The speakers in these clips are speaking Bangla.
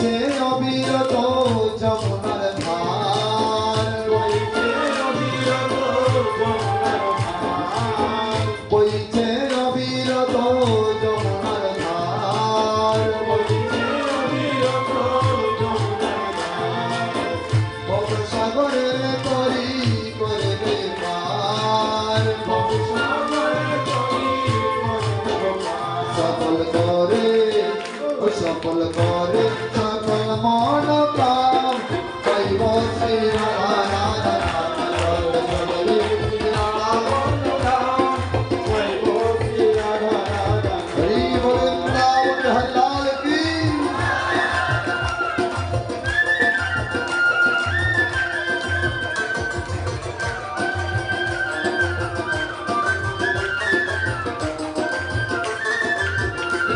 제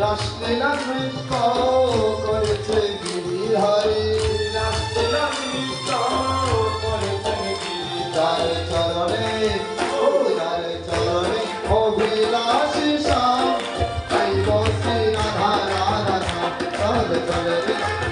রাসলীলা নৃত্য করেছে গিরিহরি রাসলীলা নৃত্য করেছে গিরিধার চরণে তার চরণে অভিলাষী সাম তাই বসে রাধা রাধা চলে চলে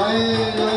Jai